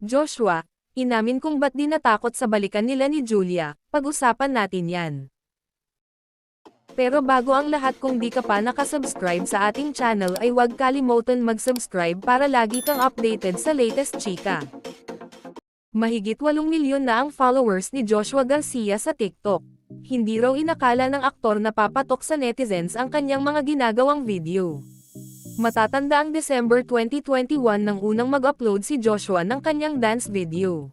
Joshua, inamin kong ba't di natakot sa balikan nila ni Julia, pag-usapan natin yan. Pero bago ang lahat kung di ka pa nakasubscribe sa ating channel ay huwag kalimutan mag-subscribe para lagi kang updated sa latest chika. Mahigit 8 milyon na ang followers ni Joshua Garcia sa TikTok. Hindi raw inakala ng aktor na papatok sa netizens ang kanyang mga ginagawang video. Matatanda ang December 2021 nang unang mag-upload si Joshua ng kanyang dance video.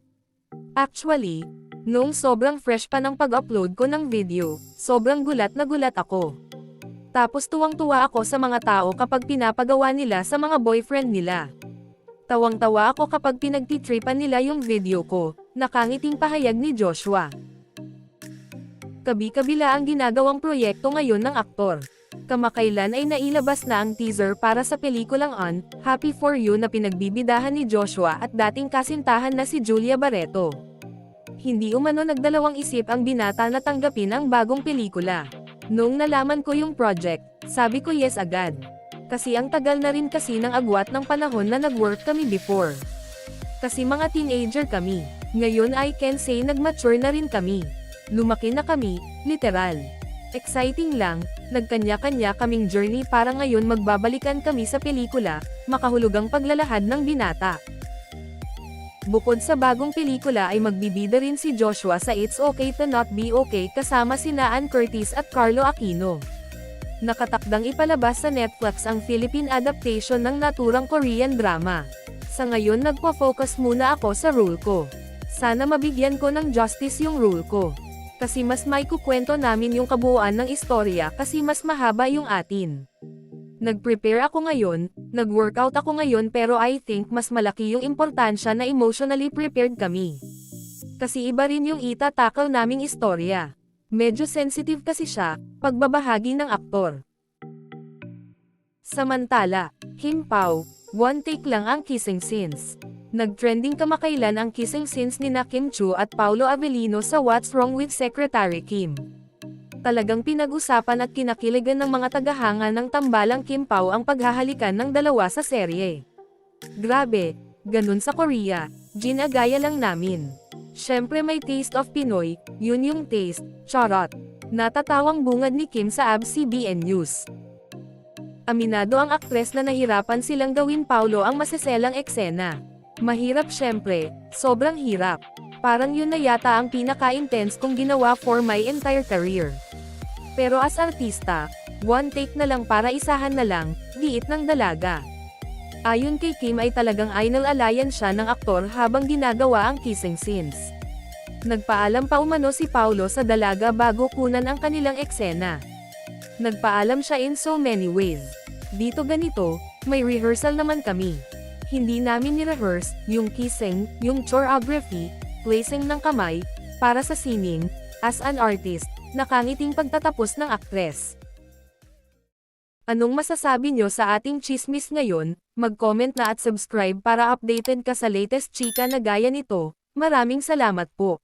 Actually, noong sobrang fresh pa ng pag-upload ko ng video, sobrang gulat na gulat ako. Tapos tuwang-tuwa ako sa mga tao kapag pinapagawa nila sa mga boyfriend nila. Tawang-tawa ako kapag pinagtitripan nila yung video ko, nakangiting pahayag ni Joshua. Kabi-kabila ang ginagawang proyekto ngayon ng aktor. Kamakailan ay nailabas na ang teaser para sa pelikulang On, Happy For You na pinagbibidahan ni Joshua at dating kasintahan na si Julia Barreto. Hindi umano nagdalawang isip ang binata na tanggapin ang bagong pelikula. Noong nalaman ko yung project, sabi ko yes agad. Kasi ang tagal na rin kasi ng agwat ng panahon na nag-work kami before. Kasi mga teenager kami. Ngayon I can say nag-mature na rin kami. Lumaki na kami, literal. Exciting lang, nagkanya-kanya kaming journey para ngayon magbabalikan kami sa pelikula, makahulugang paglalahad ng binata. Bukod sa bagong pelikula ay magbibida rin si Joshua sa It's Okay to Not Be Okay kasama sina Ann Curtis at Carlo Aquino. Nakatakdang ipalabas sa Netflix ang Philippine adaptation ng naturang Korean drama. Sa ngayon nagpo-focus muna ako sa role ko. Sana mabigyan ko ng justice yung role ko. Kasi mas may kukwento namin yung kabuuan ng istorya kasi mas mahaba yung atin. Nag-prepare ako ngayon, nag-workout ako ngayon pero I think mas malaki yung importansya na emotionally prepared kami. Kasi iba rin yung itatakal naming istorya. Medyo sensitive kasi siya, pagbabahagi ng aktor. Samantala, Kim Pao, one take lang ang kissing scenes. Nagtrending kamakailan ang kissing scenes ni na Kim Chu at Paulo Avellino sa What's Wrong with Secretary Kim. Talagang pinag-usapan at kinakiligan ng mga tagahanga ng tambalang Kim Pao ang paghahalikan ng dalawa sa serye. Grabe, ganun sa Korea, ginagaya lang namin. Syempre may taste of Pinoy, yun yung taste, charot. Natatawang bungad ni Kim sa ABS-CBN News. Aminado ang aktres na nahirapan silang gawin Paulo ang maseselang eksena. Mahirap syempre, sobrang hirap. Parang yun na yata ang pinaka-intense kong ginawa for my entire career. Pero as artista, one take na lang para isahan na lang, diit ng dalaga. Ayon kay Kim ay talagang idol alliance siya ng aktor habang ginagawa ang kissing scenes. Nagpaalam pa umano si Paulo sa dalaga bago kunan ang kanilang eksena. Nagpaalam siya in so many ways. Dito ganito, may rehearsal naman kami. Hindi namin ni-rehearse, yung kissing, yung choreography, placing ng kamay, para sa singing, as an artist, nakangiting pagtatapos ng aktres. Anong masasabi nyo sa ating chismis ngayon? Mag-comment na at subscribe para updated ka sa latest chika na gaya nito. Maraming salamat po.